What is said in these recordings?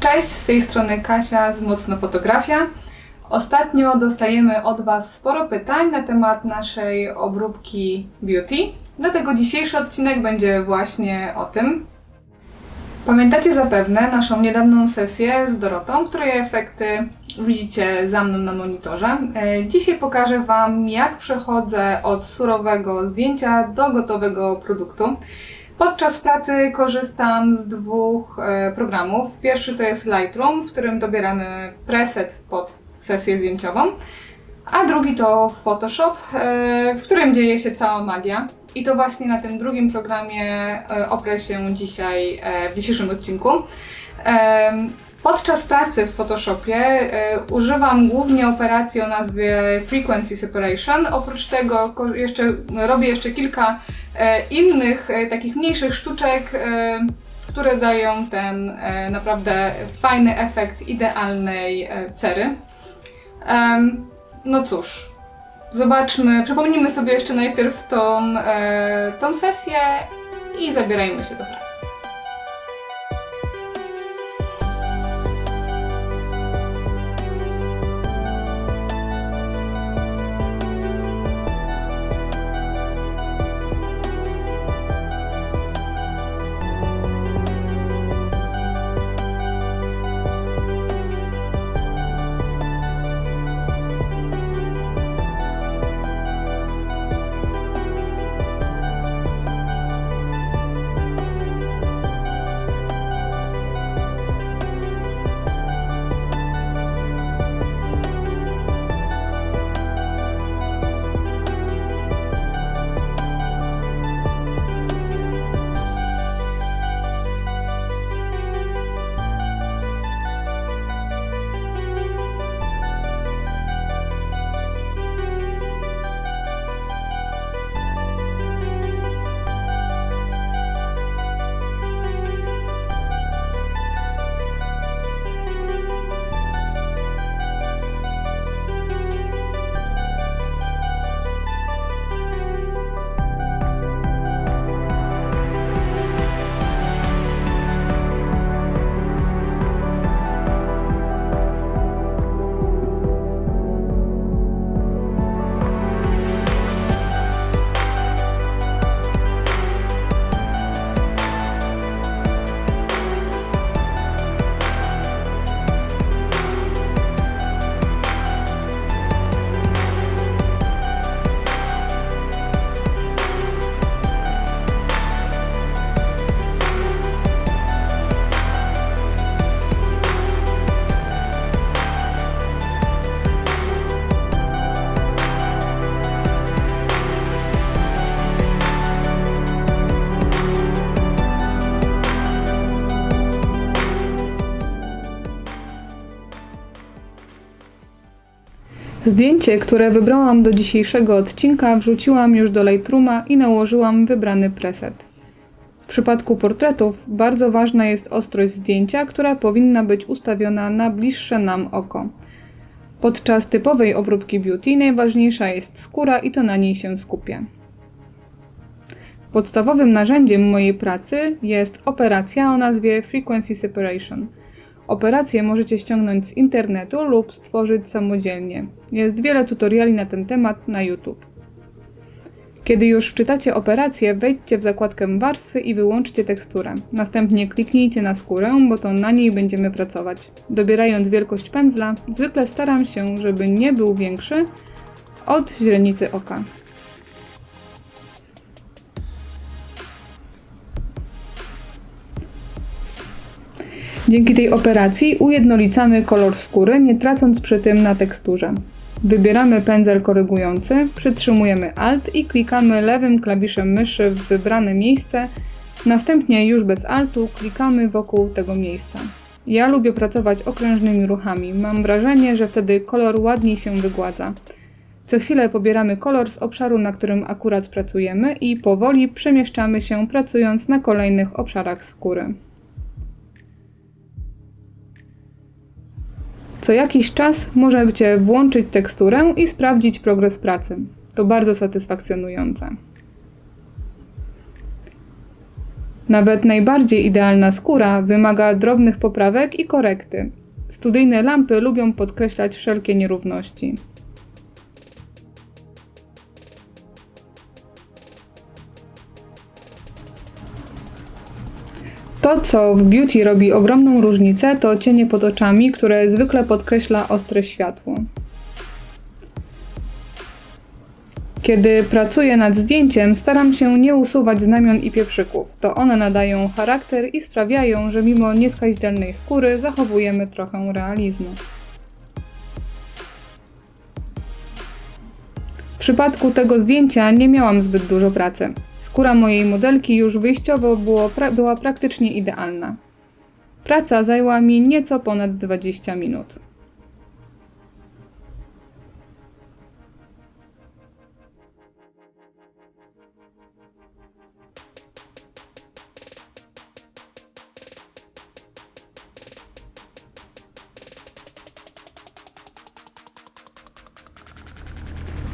Cześć, z tej strony Kasia z Mocno Fotografia. Ostatnio dostajemy od Was sporo pytań na temat naszej obróbki beauty, dlatego dzisiejszy odcinek będzie właśnie o tym. Pamiętacie zapewne naszą niedawną sesję z Dorotą, której efekty widzicie za mną na monitorze. E, Dzisiaj pokażę Wam, jak przechodzę od surowego zdjęcia do gotowego produktu. Podczas pracy korzystam z dwóch e, programów. Pierwszy to jest Lightroom, w którym dobieramy preset pod sesję zdjęciową, a drugi to Photoshop, e, w którym dzieje się cała magia. I to właśnie na tym drugim programie e, oprę się dzisiaj w dzisiejszym odcinku. Podczas pracy w Photoshopie e, używam głównie operacji o nazwie Frequency Separation. Oprócz tego jeszcze, robię jeszcze kilka e, innych e, takich mniejszych sztuczek, e, które dają ten e, naprawdę fajny efekt idealnej e, cery. Em, no cóż, zobaczmy, przypomnijmy sobie jeszcze najpierw tą, e, tą sesję i zabierajmy się do pracy. Zdjęcie, które wybrałam do dzisiejszego odcinka, wrzuciłam już do Lightrooma i nałożyłam wybrany preset. W przypadku portretów bardzo ważna jest ostrość zdjęcia, która powinna być ustawiona na bliższe nam oko. Podczas typowej obróbki beauty najważniejsza jest skóra i to na niej się skupię. Podstawowym narzędziem mojej pracy jest operacja o nazwie Frequency Separation. Operację możecie ściągnąć z internetu lub stworzyć samodzielnie. Jest wiele tutoriali na ten temat na YouTube. Kiedy już wczytacie operację, wejdźcie w zakładkę warstwy i wyłączcie teksturę. Następnie kliknijcie na skórę, bo to na niej będziemy pracować. Dobierając wielkość pędzla, zwykle staram się, żeby nie był większy od źrenicy oka. Dzięki tej operacji ujednolicamy kolor skóry, nie tracąc przy tym na teksturze. Wybieramy pędzel korygujący, przytrzymujemy Alt i klikamy lewym klawiszem myszy w wybrane miejsce. Następnie już bez Altu klikamy wokół tego miejsca. Ja lubię pracować okrężnymi ruchami. Mam wrażenie, że wtedy kolor ładniej się wygładza. Co chwilę pobieramy kolor z obszaru, na którym akurat pracujemy i powoli przemieszczamy się pracując na kolejnych obszarach skóry. Co jakiś czas możecie włączyć teksturę i sprawdzić progres pracy. To bardzo satysfakcjonujące. Nawet najbardziej idealna skóra wymaga drobnych poprawek i korekty. Studyjne lampy lubią podkreślać wszelkie nierówności. To, co w beauty robi ogromną różnicę, to cienie pod oczami, które zwykle podkreśla ostre światło. Kiedy pracuję nad zdjęciem, staram się nie usuwać znamion i pieprzyków. To one nadają charakter i sprawiają, że mimo nieskazitelnej skóry zachowujemy trochę realizmu. W przypadku tego zdjęcia nie miałam zbyt dużo pracy. Skóra mojej modelki już wyjściowo było, pra była praktycznie idealna. Praca zajęła mi nieco ponad 20 minut.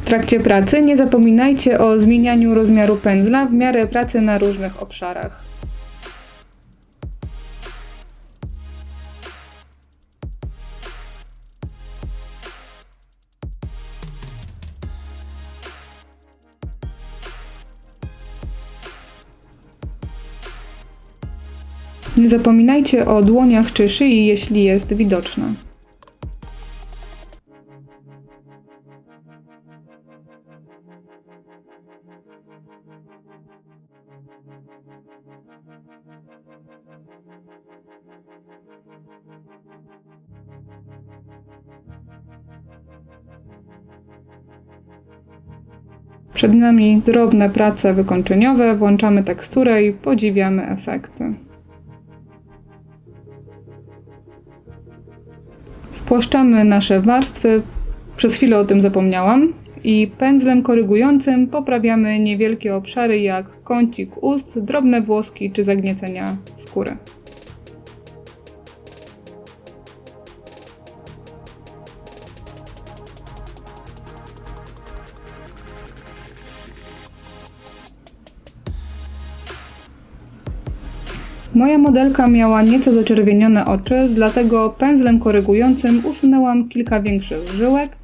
Trakcie pracy nie zapominajcie o zmienianiu rozmiaru pędzla w miarę pracy na różnych obszarach. Nie zapominajcie o dłoniach czy szyi, jeśli jest widoczna. Przed nami drobne prace wykończeniowe, włączamy teksturę i podziwiamy efekty. Spłaszczamy nasze warstwy, przez chwilę o tym zapomniałam, i pędzlem korygującym poprawiamy niewielkie obszary jak kącik ust, drobne włoski czy zagniecenia skóry. Moja modelka miała nieco zaczerwienione oczy, dlatego pędzlem korygującym usunęłam kilka większych żyłek.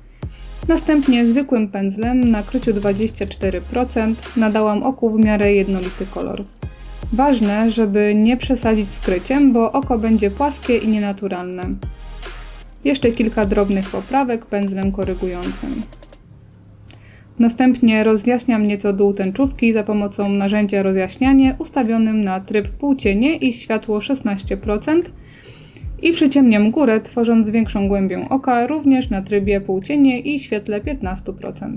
Następnie zwykłym pędzlem na kryciu 24% nadałam oku w miarę jednolity kolor. Ważne, żeby nie przesadzić z kryciem, bo oko będzie płaskie i nienaturalne. Jeszcze kilka drobnych poprawek pędzlem korygującym. Następnie rozjaśniam nieco dół tęczówki za pomocą narzędzia rozjaśnianie ustawionym na tryb półcienie i światło 16% i przyciemniam górę, tworząc większą głębię oka, również na trybie półcienie i świetle 15%.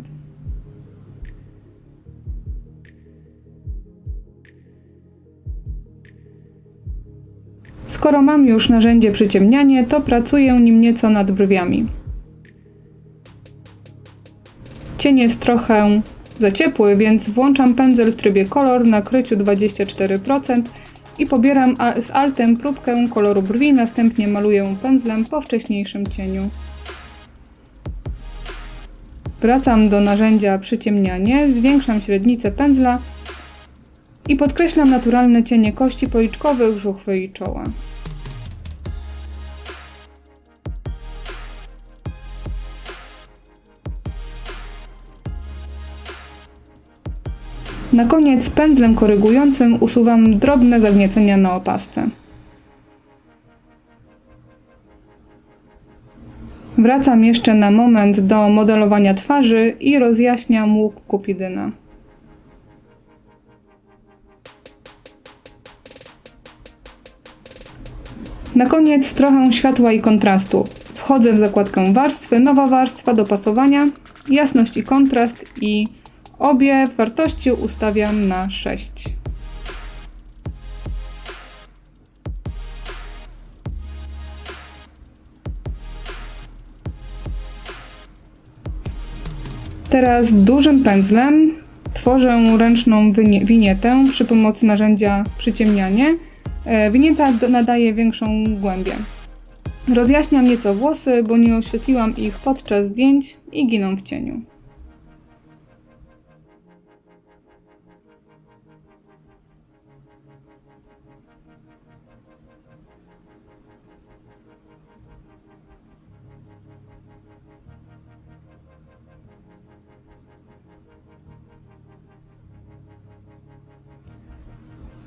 Skoro mam już narzędzie przyciemnianie, to pracuję nim nieco nad brwiami. Cień jest trochę za ciepły, więc włączam pędzel w trybie kolor na kryciu 24% i pobieram z altem próbkę koloru brwi, następnie maluję pędzlem po wcześniejszym cieniu. Wracam do narzędzia przyciemnianie, zwiększam średnicę pędzla i podkreślam naturalne cienie kości policzkowych, żuchwy i czoła. Na koniec pędzlem korygującym usuwam drobne zagniecenia na opasce. Wracam jeszcze na moment do modelowania twarzy i rozjaśniam łuk kupidyna. Na koniec trochę światła i kontrastu. Wchodzę w zakładkę warstwy, nowa warstwa dopasowania, jasność i kontrast i Obie wartości ustawiam na 6. Teraz dużym pędzlem tworzę ręczną winietę przy pomocy narzędzia przyciemnianie. E, winieta nadaje większą głębię. Rozjaśniam nieco włosy, bo nie oświetliłam ich podczas zdjęć i giną w cieniu.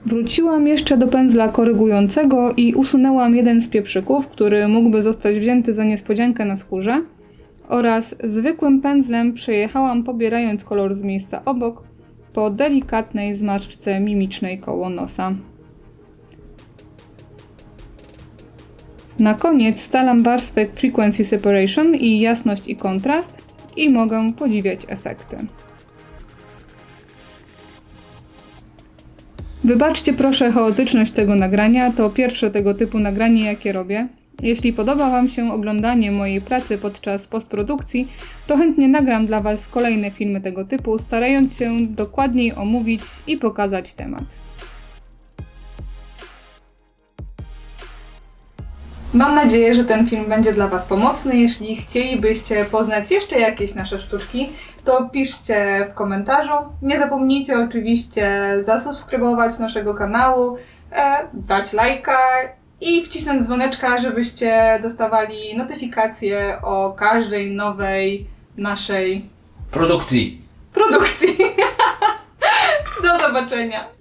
Wróciłam jeszcze do pędzla korygującego i usunęłam jeden z pieprzyków, który mógłby zostać wzięty za niespodziankę na skórze. Oraz zwykłym pędzlem przejechałam pobierając kolor z miejsca obok po delikatnej zmarszczce mimicznej koło nosa. Na koniec stalam warstwę Frequency Separation i jasność i kontrast i mogę podziwiać efekty. Wybaczcie proszę chaotyczność tego nagrania, to pierwsze tego typu nagranie jakie robię. Jeśli podoba Wam się oglądanie mojej pracy podczas postprodukcji, to chętnie nagram dla Was kolejne filmy tego typu, starając się dokładniej omówić i pokazać temat. Mam nadzieję, że ten film będzie dla Was pomocny. Jeśli chcielibyście poznać jeszcze jakieś nasze sztuczki, to piszcie w komentarzu. Nie zapomnijcie oczywiście zasubskrybować naszego kanału, e, dać lajka i wcisnąć dzwoneczka, żebyście dostawali notyfikacje o każdej nowej naszej Produkcji. produkcji. Do zobaczenia.